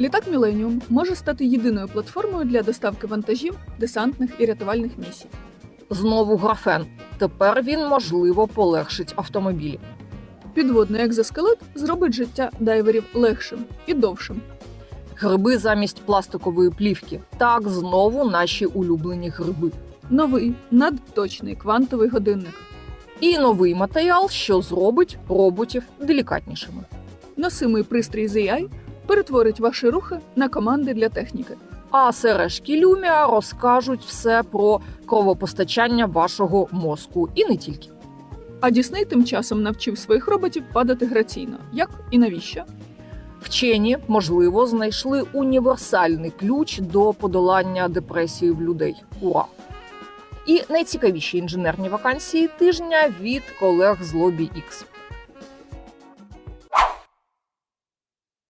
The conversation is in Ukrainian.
Літак Міленіум може стати єдиною платформою для доставки вантажів, десантних і рятувальних місій. Знову графен. Тепер він можливо полегшить автомобілі. Підводний екзоскелет зробить життя дайверів легшим і довшим. Гриби замість пластикової плівки. Так знову наші улюблені гриби. Новий надточний квантовий годинник. І новий матеріал, що зробить роботів делікатнішими. Носимий пристрій ZI перетворить ваші рухи на команди для техніки. А сережки Люмія розкажуть все про кровопостачання вашого мозку і не тільки. А Дісней тим часом навчив своїх роботів падати граційно. Як і навіщо? Вчені, можливо, знайшли універсальний ключ до подолання депресії в людей. Ура! І найцікавіші інженерні вакансії тижня від колег з Lobby X.